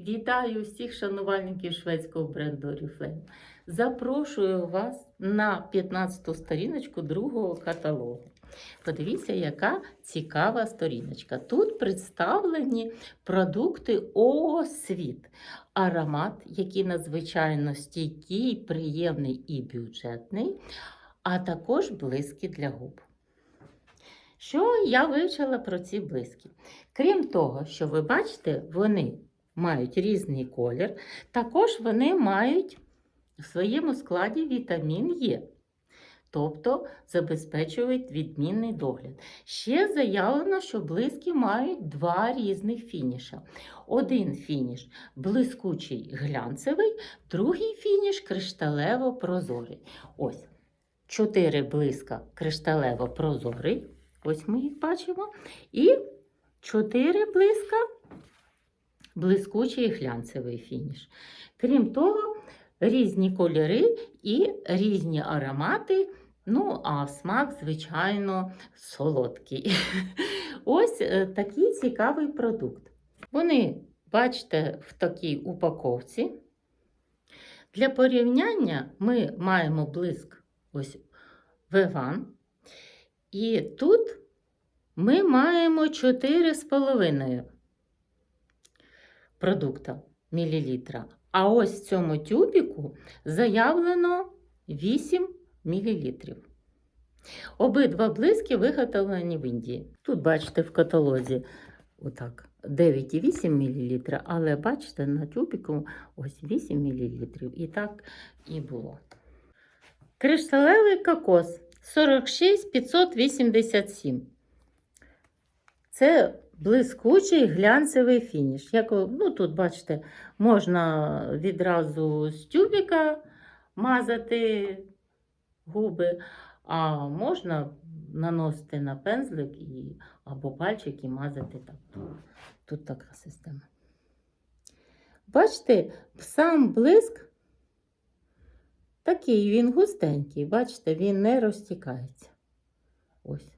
Вітаю всіх шанувальників шведського бренду Oriflame. Запрошую вас на 15-ту сторіночку другого каталогу. Подивіться, яка цікава сторіночка. Тут представлені продукти ООСвіт. Аромат, який надзвичайно стійкий, приємний і бюджетний, а також блиски для губ. Що я вивчила про ці блиски? Крім того, що ви бачите, вони мають різний колір, також вони мають в своєму складі вітамін Е. Тобто забезпечують відмінний догляд. Ще заявлено, що блиски мають два різних фініша. Один фініш блискучий глянцевий, другий фініш кришталево-прозорий. Ось чотири блиска кришталево-прозорий. Ось ми їх бачимо. І чотири блиска блискучий глянцевий фініш. Крім того, різні кольори і різні аромати. Ну, а смак, звичайно, солодкий. Ось е, такий цікавий продукт. Вони, бачите, в такій упаковці. Для порівняння ми маємо блиск ось Веван. І тут ми маємо 4,5 продукта мілілітра. А ось в цьому тюбіку заявлено 8 мл. Обидва блиски виготовлені в Індії. Тут, бачите, в каталозі отак 9,8 мл, але бачите, на тюбіку ось 8 мл. І так і було. Кришталевий кокос 46 587. Це блискучий глянцевий фініш. Як, ну, тут, бачите, можна відразу з тюбіка мазати губи, а можна наносити на пензлик і, або пальчик і мазати так. Тут така система. Бачите, сам блиск такий, він густенький, бачите, він не розтікається. Ось.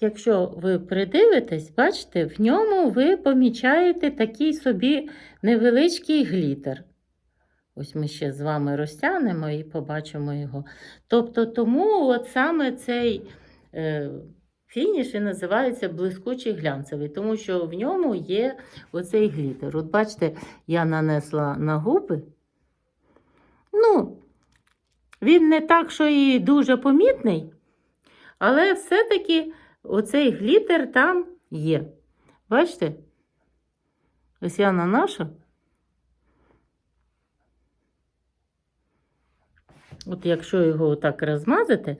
Якщо ви придивитесь, бачите, в ньому ви помічаєте такий собі невеличкий глітер. Ось ми ще з вами розтягнемо і побачимо його. Тобто, тому от саме цей е, фініш і називається блискучий глянцевий, тому що в ньому є оцей глітер. От бачите, я нанесла на губи. Ну, він не так, що і дуже помітний, але все-таки оцей глітер там є. Бачите? Ось я наношу. От якщо його так розмазати,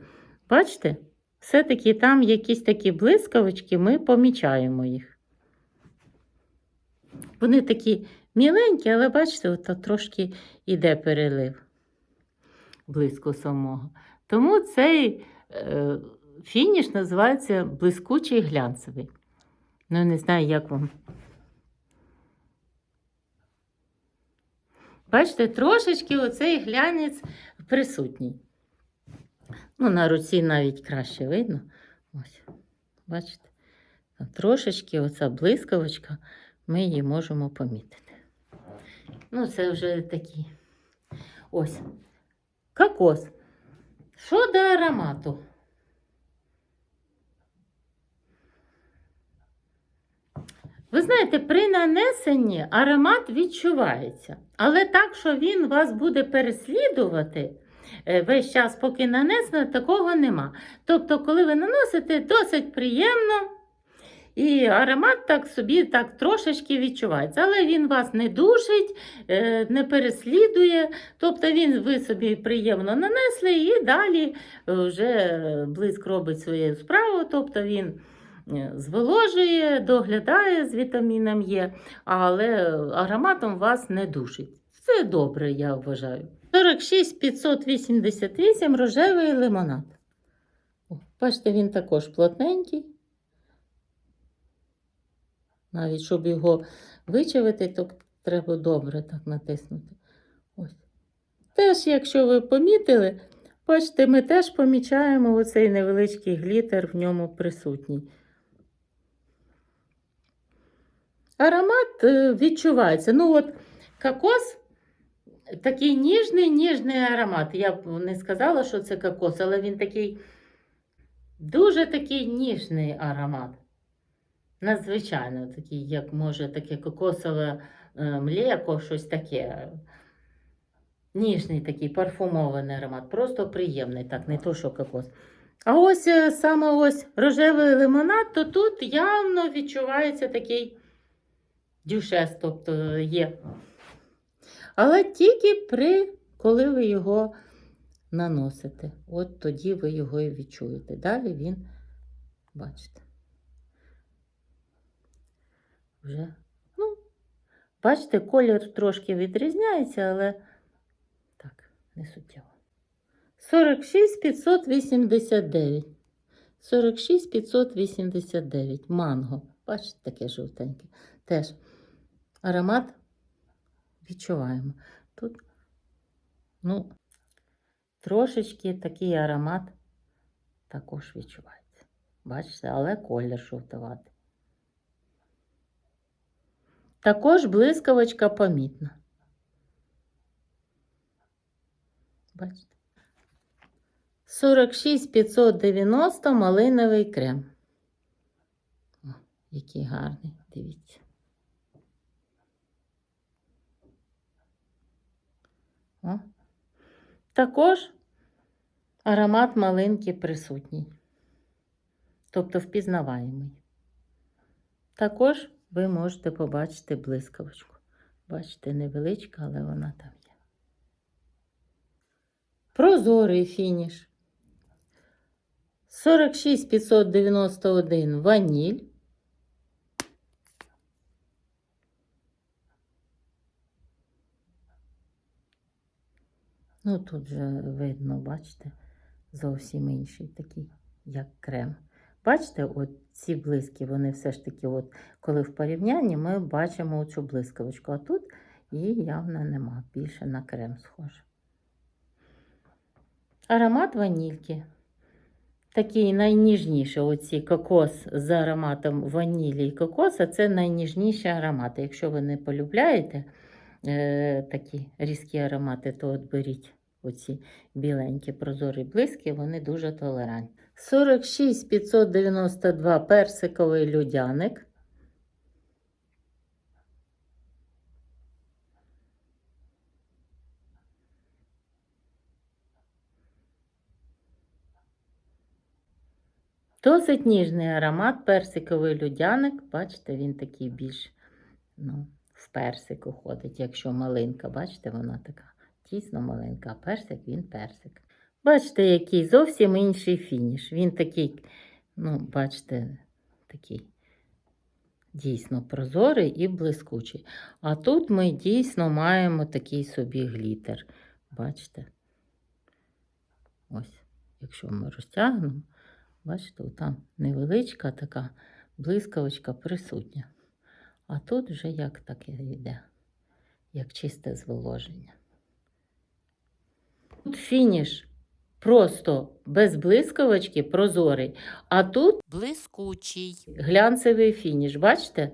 бачите, все-таки там якісь такі блискавочки, ми помічаємо їх. Вони такі міленькі, але бачите, от трошки іде перелив близько самого. Тому цей е, фініш називається блискучий глянцевий. Ну, не знаю, як вам. Бачите, трошечки оцей глянець присутній. Ну, на руці навіть краще видно. Ось, бачите, трошечки оця блискавочка, ми її можемо помітити. Ну, це вже такі. Ось. Кокос. Що до аромату? Ви знаєте, при нанесенні аромат відчувається, але так, що він вас буде переслідувати е, весь час, поки нанесено, такого нема. Тобто, коли ви наносите, досить приємно, і аромат так собі так трошечки відчувається. Але він вас не душить, е, не переслідує. Тобто він ви собі приємно нанесли і далі е, вже блиск робить свою справу. Тобто він е, зволожує, доглядає з вітаміном Е, але ароматом вас не душить. Це добре, я вважаю. 46 588 рожевий лимонад. Бачите, він також плотненький. Навіть щоб його вичавити, то треба добре так натиснути. Ось. Теж, якщо ви помітили, бачите, ми теж помічаємо оцей невеличкий глітер в ньому присутній. Аромат е, відчувається. Ну, от кокос такий ніжний, ніжний аромат. Я б не сказала, що це кокос, але він такий дуже такий ніжний аромат. Надзвичайно такий, як може таке кокосове е, млеко, щось таке. Ніжний такий парфумований аромат, просто приємний, так, не то, що кокос. А ось е, саме ось рожевий лимонад, то тут явно відчувається такий дюшес, тобто є. Але тільки при, коли ви його наносите. От тоді ви його і відчуєте. Далі він, бачите, вже, ну, бачите, колір трошки відрізняється, але так, не суттєво. 46 589. 46 589. Манго. Бачите, таке жовтеньке. Теж аромат відчуваємо. Тут, ну, трошечки такий аромат також відчувається. Бачите, але колір жовтуватий. Також блискавочка помітна. Бачите? 46 590 малиновий крем. О, який гарний, дивіться. О. Також аромат малинки присутній, тобто впізнаваємий. Також ви можете побачити блискавочку. Бачите, невеличка, але вона там є. Прозорий фініш. 46 591 ваніль. Ну, тут же видно, бачите, зовсім інший такий, як крем. Бачите, от ці блиски, вони все ж таки, от, коли в порівнянні, ми бачимо цю блискавочку, а тут її явно нема, більше на крем схоже. Аромат ванільки. Такий найніжніший, оці кокос з ароматом ванілі і кокоса, це найніжніші аромати. Якщо ви не полюбляєте е, такі різкі аромати, то от беріть оці біленькі прозорі блиски, вони дуже толерантні. 46 592 персиковий людяник. Досить ніжний аромат, персиковий людяник. Бачите, він такий більш ну, в персику ходить, якщо малинка, бачите, вона така тісно маленька, персик він персик. Бачите, який зовсім інший фініш. Він такий, ну, бачите, такий дійсно прозорий і блискучий. А тут ми дійсно маємо такий собі глітер. Бачите? Його, якщо ми розтягнемо, бачите, там невеличка така блискавочка присутня. А тут вже як таке йде, як чисте зволоження. Тут фініш просто без блискавочки прозорий, а тут блискучий. глянцевий фініш. Бачите?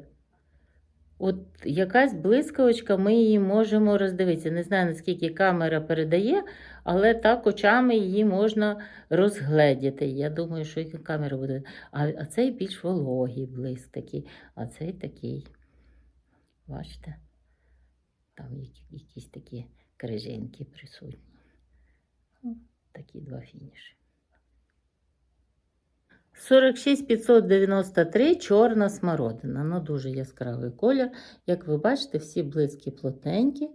От якась блискавочка, ми її можемо роздивитися. Не знаю, наскільки камера передає, але так очами її можна розгледіти. Я думаю, що і камера буде. А, а цей більш вологий блиск такий, а цей такий. Бачите? Там якісь такі крижинки присутні. Такі два фініші. 46 593 чорна смородина. Ну, дуже яскравий колір. Як ви бачите, всі блиски плотненькі.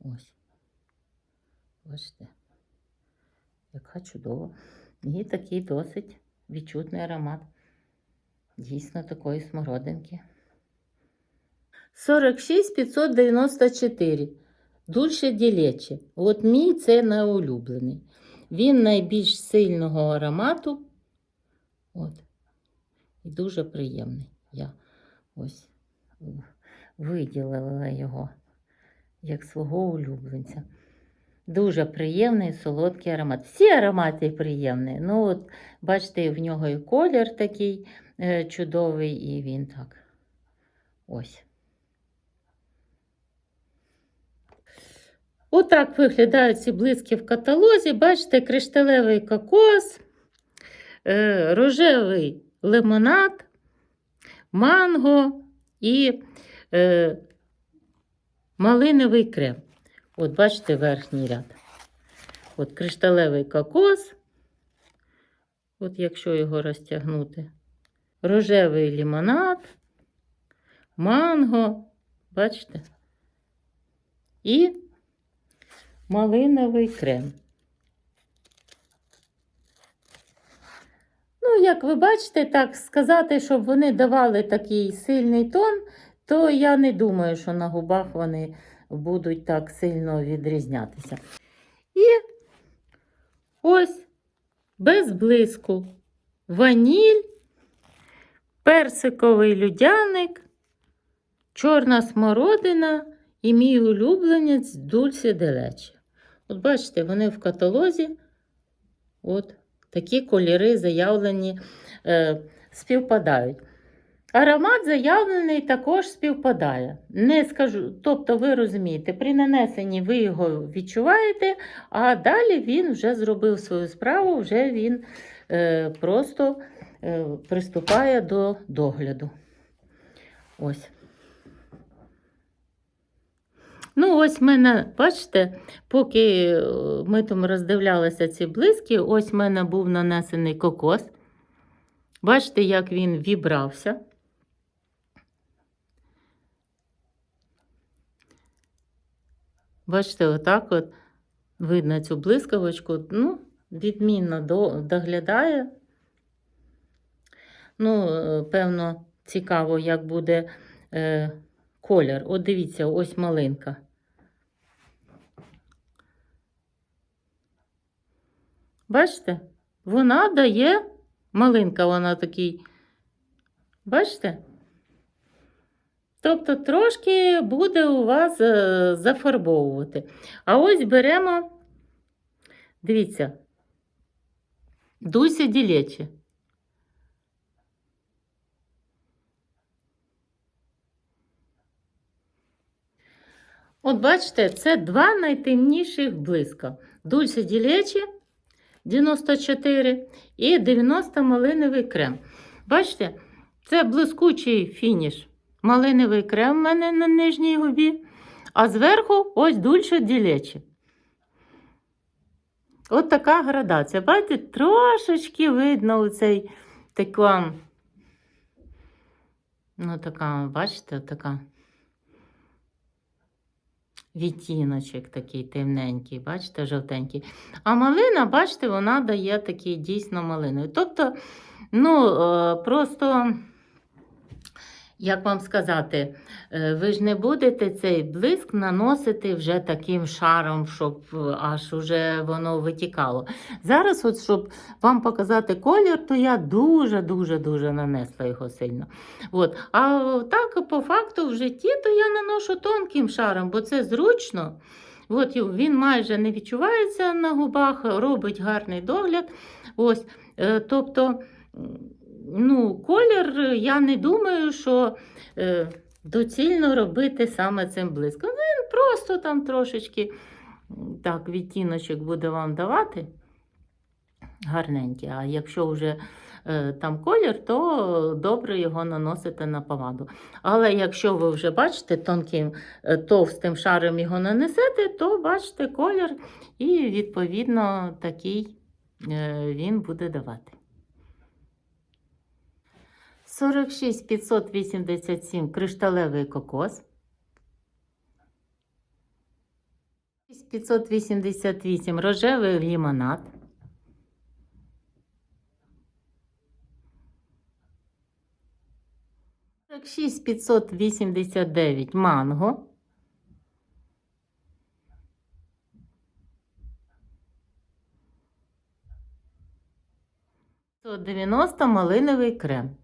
Ось. Бачите, яка чудова. І такий досить відчутний аромат. Дійсно такої смородинки. 46 594. Дульше ділече. От мій це найулюблений. Він найбільш сильного аромату. От. І дуже приємний. Я ось виділила його як свого улюбленця. Дуже приємний солодкий аромат. Всі аромати приємні. Ну, от, бачите, в нього і колір такий е, чудовий, і він так. Ось. Отак виглядають ці блиски в каталозі. Бачите, кришталевий кокос, е, рожевий лимонад, манго і е, малиновий крем. От бачите верхній ряд. От кришталевий кокос. От якщо його розтягнути. Рожевий лимонад, манго, бачите? І малиновий крем. Ну, як ви бачите, так сказати, щоб вони давали такий сильний тон, то я не думаю, що на губах вони будуть так сильно відрізнятися. І ось без блиску ваніль, персиковий людяник, чорна смородина і мій улюбленець Дульсі Делече. От бачите, вони в каталозі. От такі кольори заявлені, е, співпадають. Аромат заявлений також співпадає. Не скажу, тобто, ви розумієте, при нанесенні ви його відчуваєте, а далі він вже зробив свою справу, вже він е, просто е, приступає до догляду. Ось. Ну, ось в мене, бачите, поки е, ми там роздивлялися ці блиски, ось в мене був нанесений кокос. Бачите, як він вібрався. Бачите, отак от видно цю блискавочку. Ну, відмінно доглядає. Ну, е, певно, цікаво, як буде е, колір. От дивіться, ось малинка. Бачите? Вона дає малинка, вона такий. Бачите? Тобто трошки буде у вас е, зафарбовувати. А ось беремо, дивіться, Дуся ділечі. От бачите, це два найтемніших блиска. Дульсі ділечі 94 і 90 малиновий крем. Бачите, це блискучий фініш. Малиновий крем в мене на нижній губі, а зверху ось дульше ділечі. От така градація. Бачите, трошечки видно оцей така, ну така, бачите, така відтіночок такий темненький, бачите, жовтенький. А малина, бачите, вона дає такий дійсно малиновий. Тобто, ну, е, просто. Як вам сказати, е, ви ж не будете цей блиск наносити вже таким шаром, щоб е, аж уже воно витікало. Зараз, от, щоб вам показати колір, то я дуже-дуже-дуже нанесла його сильно. От. А так, по факту, в житті, то я наношу тонким шаром, бо це зручно. От, він майже не відчувається на губах, робить гарний догляд. Ось, е, тобто, ну, колір, я не думаю, що е, доцільно робити саме цим блиском. Він просто там трошечки так, відтіночок буде вам давати гарненький. А якщо вже е, там колір, то добре його наносити на помаду. Але якщо ви вже бачите тонким е, товстим шаром його нанесете, то бачите колір, і відповідно такий е, він буде давати. 46 587 кришталевий кокос. 588 рожевий п'ятсот вісімдесят дев'ять манго. Сто дев'яносто малиновий крем.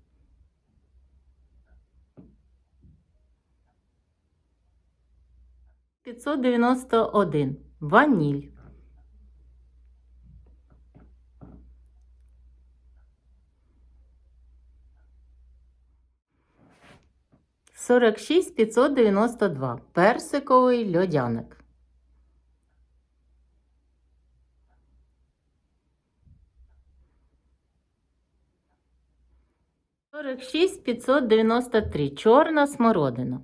591 ваніль. Сорок шість п'ятсот дев'яносто два персиковий льодяник. Сорок шість п'ятсот дев'яносто три чорна смородина.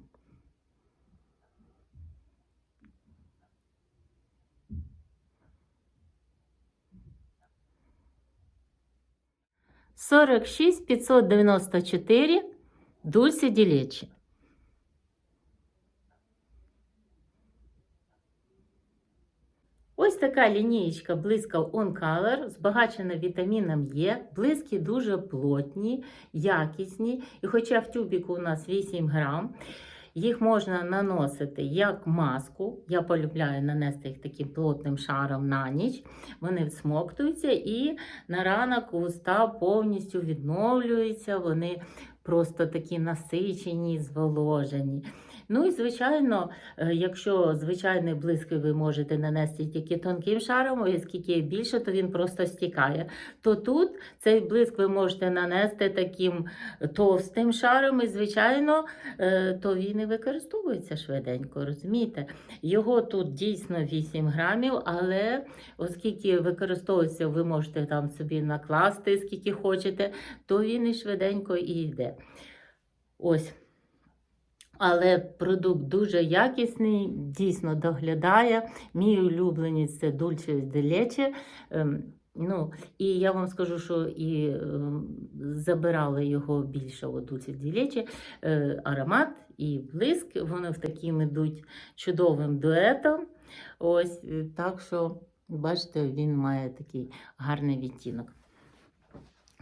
46 594 Дульси Ділечі. Ось така лінієчка близька On Color, збагачена вітаміном Е, близькі дуже плотні, якісні. І хоча в тюбіку у нас 8 грам їх можна наносити як маску. Я полюбляю нанести їх таким плотним шаром на ніч. Вони всмоктуються і на ранок уста повністю відновлюються. Вони просто такі насичені, зволожені. Ну і звичайно, е, якщо звичайний блиск ви можете нанести тільки тонким шаром, оскільки більше, то він просто стікає. То тут цей блиск ви можете нанести таким товстим шаром, і, звичайно, е, то він і використовується швиденько, розумієте? Його тут дійсно 8 грамів, але оскільки використовується, ви можете там собі накласти, скільки хочете, то він і швиденько і йде. Ось. Але продукт дуже якісний, дійсно доглядає. Мій улюблений це de Leche. Ем, Ну, і я вам скажу, що і ем, забирали його більше Dulce de Е, аромат і блиск, вони в таким ідуть чудовим дуетом. Ось е, так що, бачите, він має такий гарний відтінок.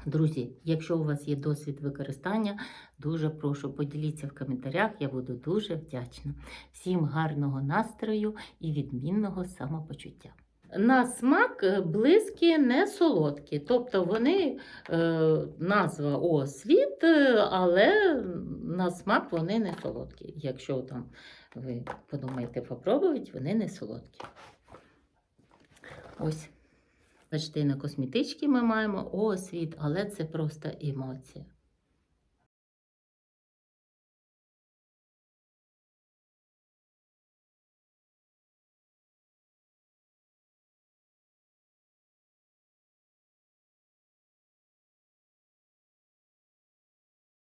Друзі, якщо у вас є досвід використання, дуже прошу поділіться в коментарях, я буду дуже вдячна. Всім гарного настрою і відмінного самопочуття. На смак е, блиски не солодкі, тобто вони е, назва освіт, е, але на смак вони не солодкі. Якщо там ви подумаєте попробувати, вони не солодкі. Ось. Бачите, на косметички ми маємо освіт, але це просто емоція.